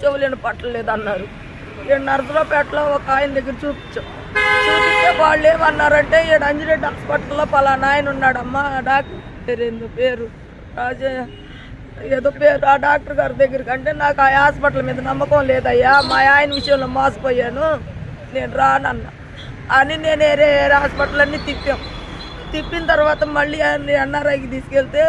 చెవులేని పట్టలేదు అన్నారు నేను నర్సరావుపేటలో ఒక ఆయన దగ్గర చూపించాం చూపిస్తే వాళ్ళు ఏమన్నారంటే ఈడ అంజిరెడ్డి హాస్పిటల్లో పలానా ఆయన ఉన్నాడమ్మా ఆ డాక్టర్ పేరు ఏందో పేరు? రాజయ్య ఏదో పేరు ఆ డాక్టర్ గారి దగ్గరికి అంటే నాకు ఆ హాస్పిటల్ మీద నమ్మకం లేదయ్యా మా ఆయన విషయంలో మోసపోయాను నేను రానన్నా. అని నేను వేరే వేరే హాస్పిటల్ అన్నీ తిప్పాం. తిప్పిన తర్వాత మళ్ళీ ఆయన ఎన్ఆర్ఐకి తీసుకెళ్తే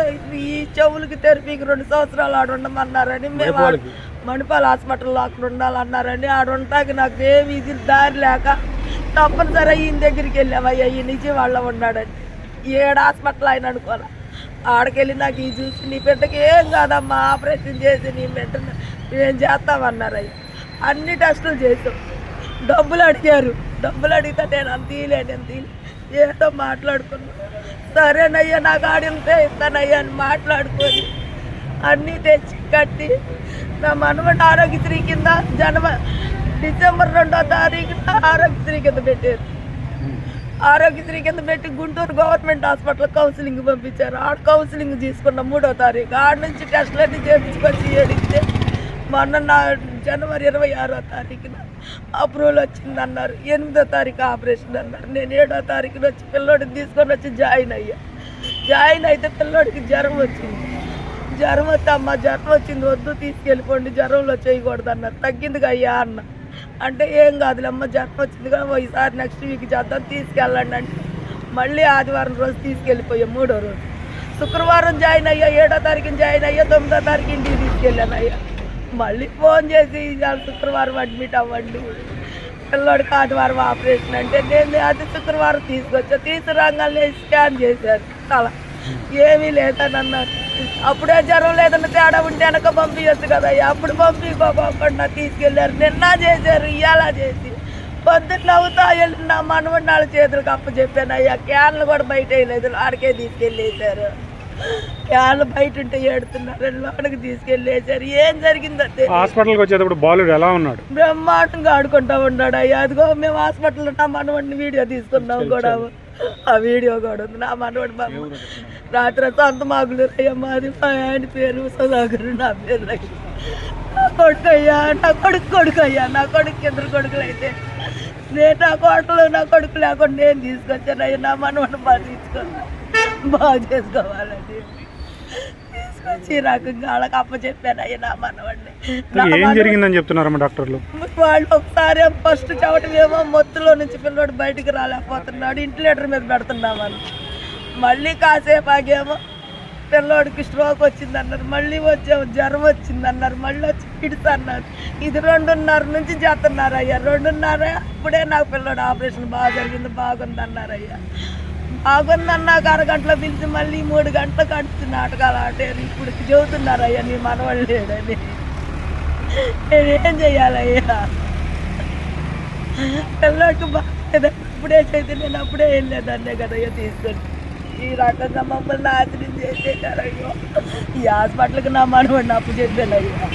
ఈ చెవులకి తెరపీకి రెండు సంవత్సరాలు ఆడ ఉండమన్నారని మేము ఆడ- మణిపాల్ హాస్పిటల్లో అక్కడ ఉండాలన్నారని ఆడ ఉంటాకి నాకు ఏమి ఇది దారి లేక తప్పనిసరి ఈయన దగ్గరికి వెళ్ళామయ్యా ఈ నిజవాళ్ళ ఉన్నాడని. ఏడు హాస్పిటల్ ఆయన అనుకోవాలి ఆడకెళ్ళి నాకు ఈ చూసి నీ బిడ్డకి ఏం కాదమ్మా ఆపరేషన్ చేసి నీ బిడ్డను మేము చేస్తామన్నారు అయ్యి అన్ని టెస్టులు చేసాం. డబ్బులు అడిగారు. డబ్బులు అడిగితే నేను అంత నేను తీయలే ఏదో మాట్లాడుకున్నా. సరేనయ్యా నాకు ఆడితే ఇస్తానయ్యా అని మాట్లాడుకొని అన్నీ తెచ్చి కట్టి నా మనవడి ఆరోగ్యశ్రీ కింద జనవ డిసెంబర్ రెండో తారీఖున ఆరోగ్యశ్రీ కింద పెట్టారు. ఆరోగ్యశ్రీ కింద పెట్టి గుంటూరు గవర్నమెంట్ హాస్పిటల్ కౌన్సిలింగ్ పంపించారు. ఆడ కౌన్సిలింగ్ తీసుకున్న మూడో తారీఖు ఆడ నుంచి టెస్టులన్నీ చేయించుకొచ్చి అడిగితే మొన్న నా జనవరి ఇరవై ఆరో తారీఖున అప్రూవల్ వచ్చింది అన్నారు ఎనిమిదో తారీఖు ఆపరేషన్ అన్నారు. నేను ఏడో తారీఖున వచ్చి పిల్లోడిని తీసుకొని వచ్చి జాయిన్ అయ్యా. జాయిన్ అయితే పిల్లోడికి జ్వరం వచ్చింది. జ్వరం వస్తే అమ్మ జ్వరం వచ్చింది వద్దు తీసుకెళ్ళిపోండి జ్వరంలో చేయకూడదు అన్నారు తగ్గిందిగా అయ్యా అన్న. అంటే ఏం కాదులేమ్మ జ్వరం వచ్చింది కదా ఈసారి నెక్స్ట్ వీక్ చేద్దాం తీసుకెళ్ళండి అంటే మళ్ళీ ఆదివారం రోజు తీసుకెళ్ళిపోయాం మూడో రోజు. శుక్రవారం జాయిన్ అయ్యా ఏడో తారీఖున జాయిన్ అయ్యా తొమ్మిదో తారీఖు ఇంటికి తీసుకెళ్ళాను అయ్యా. మళ్ళీ ఫోన్ చేసి శుక్రవారం అడ్మిట్ అవ్వండి. పిల్లడు ఆదివారం ఆపరేషన్ అంటే నేను అది శుక్రవారం తీసుకొచ్చా. తీసుకురాగానే స్కాన్ చేశారు. తల. ఏమీ లేదని అన్నారు అప్పుడే జ్వరం లేదన్న తేడా ఉంటే వెనక పంపించచ్చు కదా అప్పుడు పంపించుకోకుండా తీసుకెళ్ళారు నిన్న చేశారు ఇవాళ చేసి. పొద్దుట్లో అవుతా వెళ్ళిన నా మనవడి నాలుగు చేతులకు అప్పు చెప్పాను అయ్యా క్యాన్లు కూడా బయట వేయలేదు. ఆడికే తీసుకెళ్ళేశారు. క్యాన్లు బయట ఉంటే ఏడుతున్నారు. లోనికి తీసుకెళ్ళేశారు ఏం జరిగిందో తెలియదు. హాస్పిటల్కి వచ్చేటప్పుడు బాలుడు ఎలా ఉన్నాడు? బ్రహ్మాండంగా ఆడుకుంటా ఉన్నాడు. అయ్యా అదిగో మేము హాస్పిటల్లో నా మనవడిని వీడియో తీసుకున్నాం కూడా ఆ వీడియో కూడా ఉంది. నా మనవడి బాబు. రాత్రి సొంత మాగులు అయ్యా మాది మా ఆయన పేరు సుధాకర్ నా పేరు లక్ష్మి. నా కొడుకు అయ్యా నా కొడుకు కొడుకు అయ్యా నా కొడుకు ఇద్దరు కొడుకులు అయితే నేను నా కోటలు నా కొడుకు లేకుండా నేను తీసుకొచ్చాను అయ్యా నా మనవడిని బాగా తీసుకున్నా బాగా చేసుకోవాలని తీసుకొచ్చి రకంగా వాళ్ళకి అప్ప చెప్పాను అయ్యా నా మనవడిని ఏం జరిగిందని చెప్తున్నారమ్మా డాక్టర్లు? వాళ్ళు ఒకసారి ఫస్ట్ చవటమేమో మొత్తులో నుంచి పిల్లోడు బయటికి రాలేకపోతున్నాడు. ఇంటిలేటర్ మీద పెడుతున్నామని. మళ్ళీ కాసేపు ఆగేమో పిల్లోడికి స్ట్రోక్ వచ్చింది అన్నారు మళ్ళీ వచ్చాము జ్వరం వచ్చింది అన్నారు మళ్ళీ వచ్చి పిడుతా అన్నారు ఇది రెండున్నర నుంచి చేస్తున్నారు అయ్యా రెండున్నర అప్పుడే నాకు పిల్లోడు ఆపరేషన్ బాగా జరిగింది బాగుంది అన్నారు అయ్యా బాగుందన్నాక అరగంటలో పిలిచి మళ్ళీ మూడు గంటలు కడుతు నాటకాలు ఆడారు ఇప్పుడు చెబుతున్నారు అయ్యా నీ మనవాళ్ళు లేడని. నేనేం చెయ్యాలయ్యా? పిల్లలకు బాగా అప్పుడే చేసి నేను అప్పుడే వెళ్ళేదాన్నే కదయ్యా తీసుకొని. ఈ రకంగా మమ్మల్ని నాశనం చేసేటారయ్యో ఈ హాస్పిటల్కి నా మనవాడిని అప్పు చెప్పానయ్యా.